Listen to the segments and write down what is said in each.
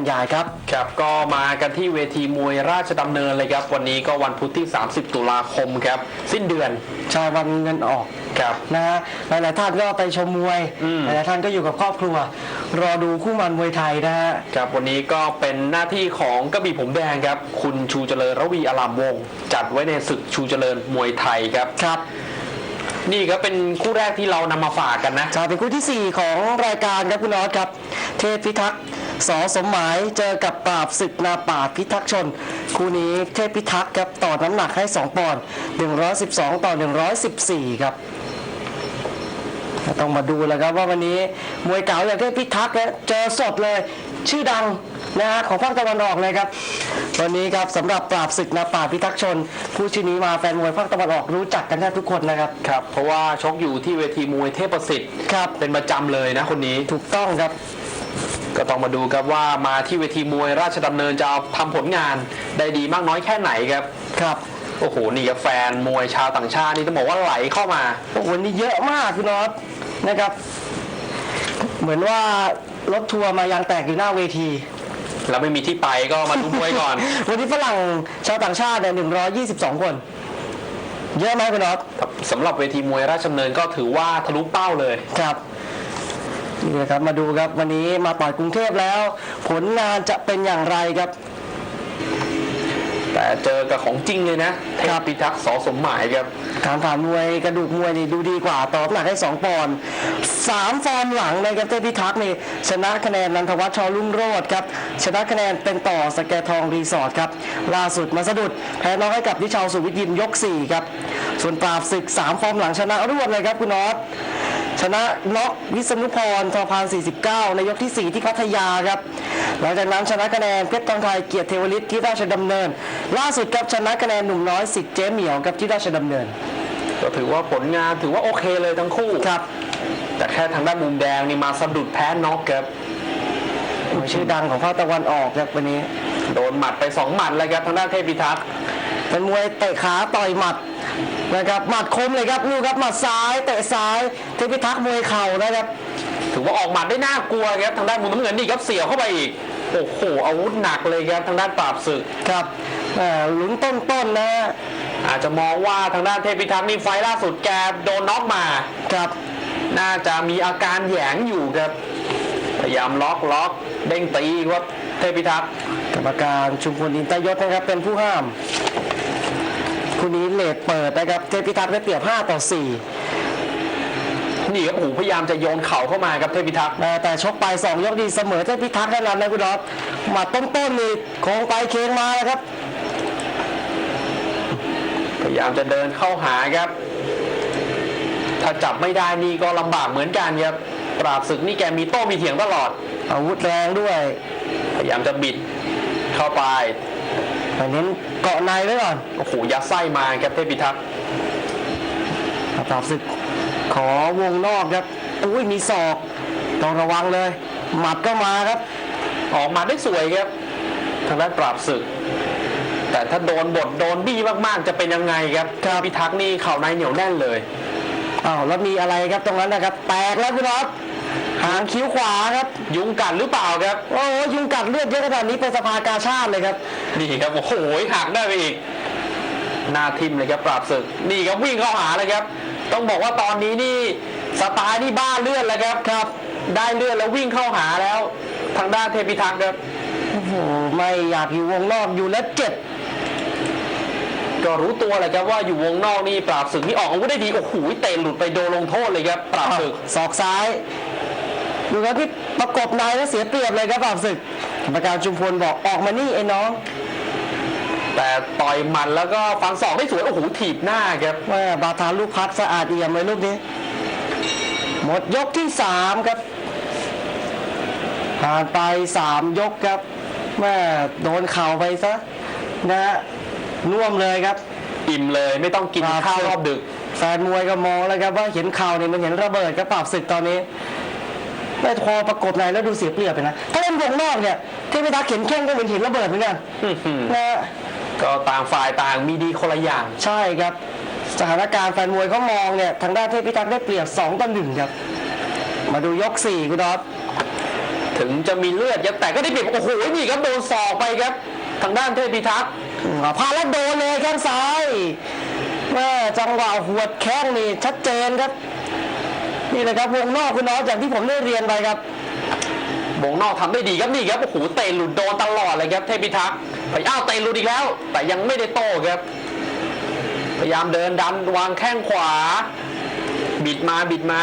รยายครับ ครับก็มากันที่เวทีมวยราชดำเนินเลยครับ วันนี้ก็วันพุธที่ 30 ตุลาคมครับ สิ้นเดือนชายวันเงินออกครับนะฮะหลายๆท่านก็ไปชมมวย อืม หลายๆท่านก็อยู่กับครอบครัว รอดูคู่มันมวยไทยนะฮะ ครับวันนี้ก็เป็นหน้าที่ของกระบี่ผมแดงครับ คุณชูเจริญระวีอารามวงศ์จัดไว้ในศึกชูเจริญมวยไทยครับ ครับนี่ก็เป็นคู่แรกที่เรานำมาฝากกันนะ จะเป็นคู่ที่ 4 ของรายการครับคุณนอตครับ เทพพิทักษ์ สอสมหมายเจอกับปราบศึกนาป่าพิทักษ์ชน คู่นี้เทพพิทักษ์ครับต่อน้ำหนักให้ 2 ปอนด์112 ต่อ 114 ครับต้องมาดูแล้วครับว่าวันนี้มวยเก่าอย่างเทพพิทักษ์เนี่ยเจอสดเลยชื่อดังนะฮะของภาคตะวันออกเลยครับวันนี้ครับสำหรับปราบศึกนาป่าพิทักษ์ชน ผู้ชื่อนี้มาแฟนมวยภาคตะวันออกรู้จักกันแทบทุกคนนะครับครับ เพราะว่าชกอยู่ที่เวทีมวยเทพประสิทธิ์ครับเป็นประจำเลยนะคนนี้ถูกต้องครับ ก็ต้องมาดูครับว่ามาที่เวทีมวยราชดำเนินจะเอาทำผลงานได้ดีมากน้อยแค่ไหนครับครับโอ้โหนี่กับแฟนมวยชาวต่างชาตินี่ต้องบอกว่าไหลเข้ามาโอ้โหวันนี้เยอะมากคุณนอตนะครับ เหมือนว่ารถทัวร์มายางแตกอยู่หน้าเวที แล้วไม่มีที่ไปก็มาดูมวยก่อน วันนี้ฝรั่งชาวต่างชาติเนี่ย122คน เยอะไหมคุณนอตสำหรับเวทีมวยราชดำเนินก็ถือว่าทะลุเป้าเลยครับ นี่นะครับมาดูครับวันนี้มาต่อยกรุงเทพแล้ว ผลงานจะเป็นอย่างไรครับ แต่เจอกับของจริงเลยนะเทพพิทักษ์สอสมหมายครับ การผ่านมวยกระดูกมวยนี่ดูดีกว่าต่อน้ำหนักให้2ปอนด์สามฟอร์มหลังนะครับเทพพิทักษ์นี่ชนะคะแนนนันทวัฒน์ชอรุ่งโรจน์ครับชนะคะแนนเป็นต่อสแกทองรีสอร์ทครับล่าสุดมาสะดุดแพ้น้องให้กับนิชาวสุวิทย์ยิมยก4ครับส่วนปราบศึก3ฟอร์มหลังชนะรวดเลยครับคุณนอต ชนะน็อกวิษณุพรทอพาน 49 ในยกที่ 4 ที่พัทยาครับ หลังจากนั้นชนะคะแนนเพชรทองไทยเกียรติเทวฤทธิ์ที่ราชดำเนิน ล่าสุดครับชนะคะแนนหนุ่มน้อยสิทธิ์เจ๊เหมียวกับที่ราชดำเนิน ก็ถือว่าผลงานถือว่าโอเคเลยทั้งคู่ครับ แต่แค่ทางด้านมุมแดงนี่มาสะดุดแพ้น็อกครับมวยชื่อดังของภาคตะวันออกครับวันนี้ โดนหมัดไปสองหมัดเลยครับทางด้านเทพพิทักษ์เป็นมวยเตะขาต่อยหมัด นะครับหมัดคมเลยครับลูกครับหมัดซ้ายเตะซ้ายเทพิทักษ์มวยเข่านะครับถือว่าออกหมัดได้น่ากลัวครับทางด้านมุมน้ำเงินนี่ครับเสี่ยวเข้าไปอีกโอ้โหอาวุธหนักเลยครับทางด้านปราบศึกครับอ่าลุ้นต้นๆนะฮะอาจจะมองว่าทางด้านเทพพิทักษ์นี่ไฟล์ล่าสุดแกโดนน็อกมาครับ น่าจะมีอาการแหยงอยู่ครับพยายามล็อกล็อกเด้งตีครับเทพพิทักษ์กรรมการชุมพลอินตยศนะครับเป็นผู้ห้าม คู่นี้เลดเปิดนะครับเทพิทักษ์ได้เปรียบ 5 ต่อนี่ครับโอ้โหพยายามจะโยนเข่าเข้ามาครับเทพพิทักษ์4นะแต่ชกไป 2 ยกดีเสมอเทพิทักษ์แน่นอนนะคุณดอสหมัดต้นๆนี่ของไปเค้งมาแล้วครับ พยายามจะเดินเข้าหาครับ ถ้าจับไม่ได้นี่ก็ลำบากเหมือนกันครับปราบศึกนี่แกมีโต้มีเถียงตลอด อาวุธแรงด้วย พยายามจะบิดเข้าไป แต่เน้นเกาะในไว้ก่อนโอ้โหยัดไส้มาครับเทพพิทักษ์ปราบศึกขอวงนอกครับอุ้ยมีศอกต้องระวังเลย หมัดก็มาครับ ออกมาได้สวยครับทางด้านปราบศึก แต่ถ้าโดนบทโดนบี้มากๆจะเป็นยังไงครับเทพพิทักษ์นี่เข่าในเหนียวแน่นเลยอ้าวแล้วมีอะไรครับตรงนั้นนะครับ แตกแล้วคุณน็อต หางคิ้วขวาครับ ยุงกัดหรือเปล่าครับ โอ้โหยุงกัดเลือดเยอะขนาดนี้เป็นสภากาชาติเลยครับ นี่ครับโอ้โหหักได้ไปอีกหน้าทิมเลยครับปราบศึกนี่ครับวิ่งเข้าหาเลยครับ ต้องบอกว่าตอนนี้นี่สไตล์นี่บ้าเลือดแล้วครับครับ ได้เลือดแล้ววิ่งเข้าหาแล้ว ทางด้านเทพิทักษ์ครับโอ้โหไม่อยากอยู่วงนอกอยู่แล้วเจ็บก็รู้ตัวแหละครับว่าอยู่วงนอกนี่ปราบศึกนี่ออกอาวุธได้ดีโอ้โหเตะหลุดไปโดนลงโทษเลยครับปราบศึกศอกซ้าย ดูครับที่ประกบในแล้วเสียเปรียบเลยครับปราบศึกกรรมการชุมพลบอกออกมานี่ไอ้น้อง แต่ต่อยหมันแล้วก็ฟันศอกได้สวย โอ้โหถีบหน้าครับแม่บาทาลูกพัดสะอาดเอี่ยมเลยลูกนี้ หมดยกที่สามครับ ผ่านไปสามยกครับแม่โดนเข่าไปซะนะฮะน่วมเลยครับ อิ่มเลยไม่ต้องกินครับข้าวรอบดึก แฟนมวยก็มองแล้วครับว่าเห็นเข่าเนี่ยมันเห็นระเบิดกระปราบศึกตอนนี้ ไม่พอประกบในแล้วดูเสียเปรียบไปนะ ถ้าเล่นวงนอกเนี่ยเทพิทักษ์เข็นแข้งก็เหมือนเห็นระเบิดเหมือนกันอื้อหือนะฮะก็ต่างฝ่ายต่างมีดีคนละอย่าง ใช่ครับ สถานการณ์แฟนมวยเขามองเนี่ยทางด้านเทพิทักษ์ได้เปรียบ2ต่อ1ครับ มาดูยก4คุณดอสเทถึงจะมีเลือดครับแต่ก็ได้เปรียบโอ้โหนี่ครับโดนศอกไปครับ ทางด้านเทพพิทักษ์อ่าพลาดแล้วโดนเลยแข้งซ้ายแม่จังหวะหัวดแข้งนี่ชัดเจนครับ นี่เลยครับวงนอกคุณน้องอย่างที่ผมได้เรียนไปครับวงนอกทำได้ดีครับนี่ครับโอ้โหเตะหลุดโดนตลอดเลยครับเทพิทักษ์พยายามเตะหลุดอีกแล้ว แต่ยังไม่ได้โตครับ พยายามเดินดันวางแข้งขวา บิดมาบิดมา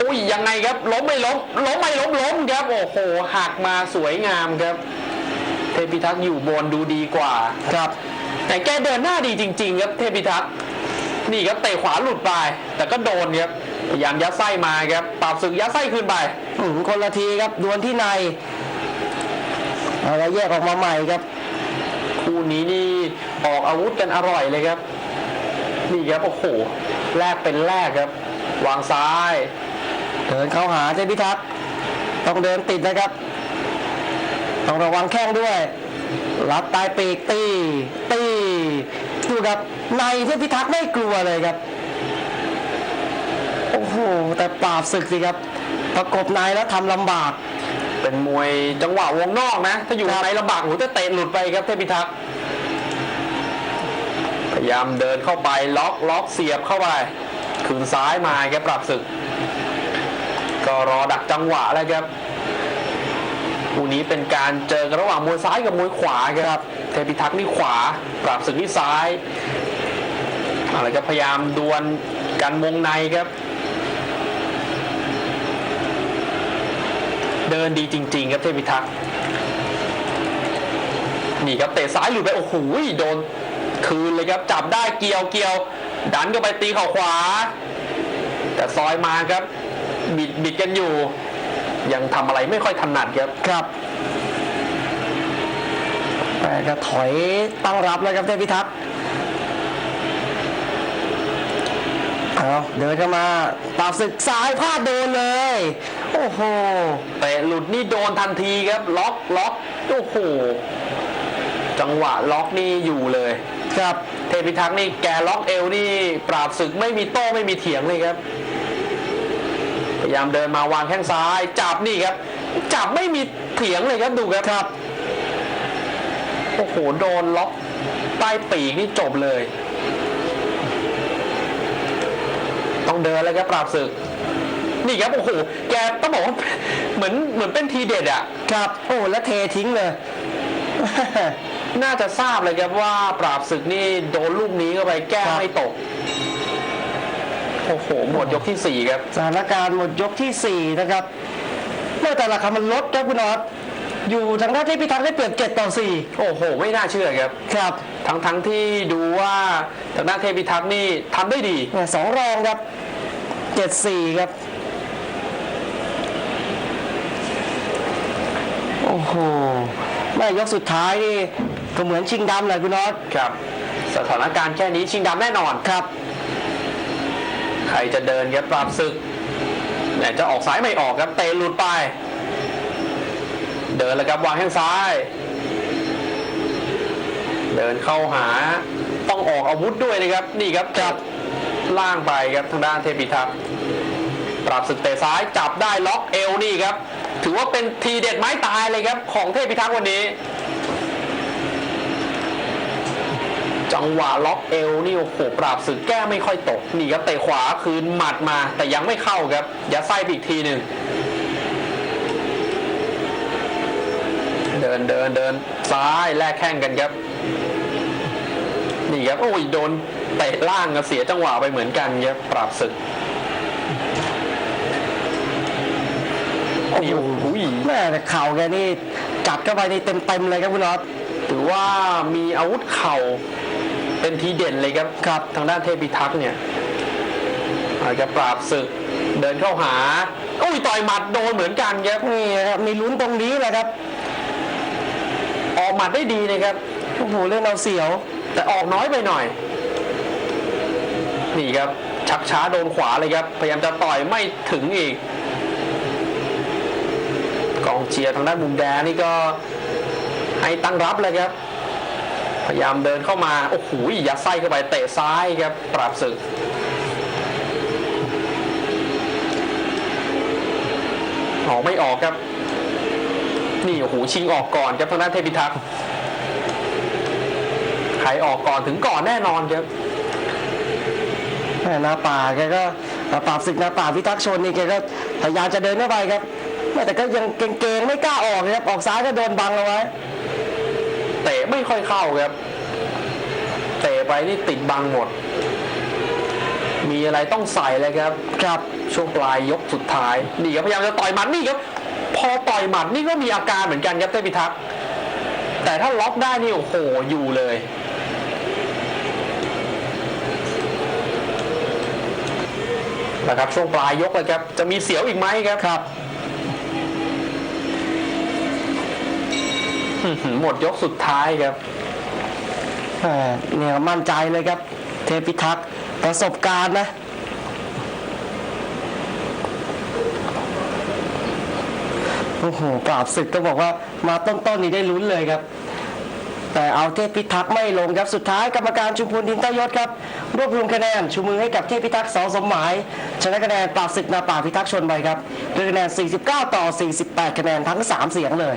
อุ้ยยังไงครับล้มไม่ล้มล้มไม่ล้มล้มครับโอ้โหหักมาสวยงามครับ เทพิทักษ์อยู่บนดูดีกว่าครับ แต่แกเดินหน้าดีจริง ๆ ครับเทพิทักษ์ นี่ครับเตะขวาหลุดไป แต่ก็โดนครับพยายามยัดไส้มาครับปราบศึกยัดไส้คืนไปอืมคนละทีครับดวลที่ในเอาแล้วแยกออกมาใหม่ครับ คู่นี้นี่ออกอาวุธกันอร่อยเลยครับ นี่ครับโอ้โหแลกเป็นแลกครับ วางซ้ายเดินเข้าหาเจพิทักษ์ต้องเดินติดนะครับ ต้องระวังแข้งด้วยรับตายปีกตีตี ดูครับในเทพพิทักษ์ไม่กลัวเลยครับ โอ้โห แต่ปราบศึกสิครับ ประกบในแล้วทำลำบาก เป็นมวยจังหวะวงนอกนะ ถ้าอยู่ในลำบากโอ้โหจะเตะหลุดไปครับเทพพิทักษ์พยายามเดินเข้าไปล็อกล็อกเสียบเข้าไปคืนซ้ายมาครับปรับศึก ก็รอดักจังหวะแล้วครับคู่นี้เป็นการเจอกันระหว่างมวยซ้ายกับมวยขวาครับ เทพิทักษ์นี่ขวา ปราบศึกนี่ซ้ายอะไรก็พยายามดวลกันวงในครับ เดินดีจริง ๆ ครับเทพิทักษ์นี่ครับเตะซ้ายหลุดไปโอ้โหโดนคืนเลยครับจับได้เกี่ยวเกี่ยว ดันก็ไปตีเข่าขวา แต่ซอยมาครับ บิดบิดกันอยู่ ยังทำอะไรไม่ค่อยถนัดครับครับ แต่ก็ถอยตั้งรับแล้วครับเทพิทักษ์เอาเดินเข้ามาปราบศึกซ้ายพลาดโดนเลย โอ้โหเตะหลุดนี่โดนทันทีครับ ล็อกล็อกโอ้โหจังหวะล็อกนี่อยู่เลย ครับเทพิทักษ์นี่แกล็อกเอวนี่ปราบศึกไม่มีโต้ไม่มีเถียงเลยครับ พยายามเดินมาวางแข้งซ้าย จับนี่ครับ จับไม่มีเถียงเลยครับดูครับครับ โอ้โหโดนล็อกใต้ปีกนี่จบเลย ต้องเดินแล้วครับปราบศึก นี่ครับโอ้โหแกต้องบอกว่าเหมือนเหมือนเป็นทีเด็ดอะครับโอ้แล้วเททิ้งเลย น่าจะทราบเลยครับว่าปราบศึกนี่โดนลูกนี้เข้าไปแก้ครับไม่ตกโอ้โหหมดยกที่สี่ครับ สถานการณ์หมดยกที่ 4 นะครับเมื่อแต่ละคำมันลดครับคุณนอต อยู่ทางด้านที่พิทักษ์ได้เปรียบเจ็ดต่อโอ้โห ไม่น่าเชื่อครับ4ครับทั้งทั้งที่ดูว่าทางด้านเทพิทักษ์นี่ทำได้ดี เนี่ยสองรองครับเจ็ดสี่ครับ โอ้โหแม่ยกสุดท้ายนี่ก็เหมือนชิงดำเลยคุณนอตครับ สถานการณ์แค่นี้ชิงดำแน่นอน ครับ ใครจะเดินครับปราบศึกเนี่ยจะออกซ้ายไม่ออกครับเตะหลุดไป เดินแล้วครับวางแข้งซ้าย เดินเข้าหาต้องออกอาวุธด้วยนะครับ นี่ครับจับล่างไปครับทางด้านเทพิทักษ์ปราบศึกเตะซ้ายจับได้ล็อกเอวนี่ครับ ถือว่าเป็นทีเด็ดไม้ตายเลยครับ ของเทพิทักษ์วันนี้ จังหวะล็อกเอวนี่โอ้โหปราบศึกแก้ไม่ค่อยตกนี่ครับเตะขวาคืนหมัดมา แต่ยังไม่เข้าครับยัดไส้ไปอีกทีหนึ่งเดิ นเดินเดินซ้ายแลกแข้งกันครับ นี่ครับโอ้ยโดนเตะล่างครับเสียจังหวะไปเหมือนกันครับปราบศึกโอ้นี่โหโอ้โหแม่แต่เข่าแกนี่จัดเข้าไปนี่เต็มเต็มๆเลยครับคุณนอตถือว่ามีอาวุธเข่าเป็นทีเด่นเลยครับครับ ทางด้านเทพิทักษ์เนี่ยอาจจะปราบศึกเดินเข้าหาโอ้ยต่อยหมัดโดนเหมือนกันครับนี่นะครับมีลุ้นตรงนี้แหละครับออก หมัดได้ดีนะครับโอ้โหเล่นเอาเสียว แต่ออกน้อยไปหน่อย นี่ครับ ชักช้าโดนขวาเลยครับพยายามจะต่อยไม่ถึงอีก กองเชียร์ทางด้านมุมแดงนี่ก็ให้ตั้งรับเลยครับ พยายามเดินเข้ามา โอ้โหยัดไส้เข้าไปเตะซ้ายครับ ปราบศึกออกไม่ออกครับ นี่โอ้โหชิงออกก่อนครับทางด้านเทพิทักษ์ใครออกก่อนถึงก่อนแน่นอนครับแม่นาป่าแกก็ปราบศึกนาป่าพิทักษ์ชนนี่แกก็พยายามจะเดินเข้าไปครับแม่แต่ก็ยังเก่งๆไม่กล้าออกครับออกซ้ายก็โดนบังเอาไว้เตะไม่ค่อยเข้าครับเตะไปนี่ติดบังหมด มีอะไรต้องใส่เลยครับ ครับช่วงปลายยกสุดท้ายนี่ครับพยายามจะต่อยหมัดนี่ครับพ อต่อยหมัดนี่ก็มีอาการเหมือนกันครับเทพิทักษ์แต่ถ้าล็อกได้นี่โอ้โหอยู่เลย นะครับช่วงปลายยกเลยครับ จะมีเสียวอีกไหมครับครับอื้อหือหมดยกสุดท้ายครับแหม่เนี่ยมั่นใจเลยครับ เทพิทักษ์ประสบการณ์นะ โอ้โหปราบศึกต้องบอกว่ามาต้นๆนี่ได้ลุ้นเลยครับ แต่เอาเทพพิทักษ์ไม่ลงครับสุดท้ายกรรมการชุมพลดินตยศครับรวบรวมคะแนนชูมือให้กับเทพพิทักษ์สอสมหมายชนะคะแนนปราบศึกนาป่าพิทักษ์ชนไปครับด้วยคะแนน 49 ต่อ 48 คะแนนทั้ง 3 เสียงเลย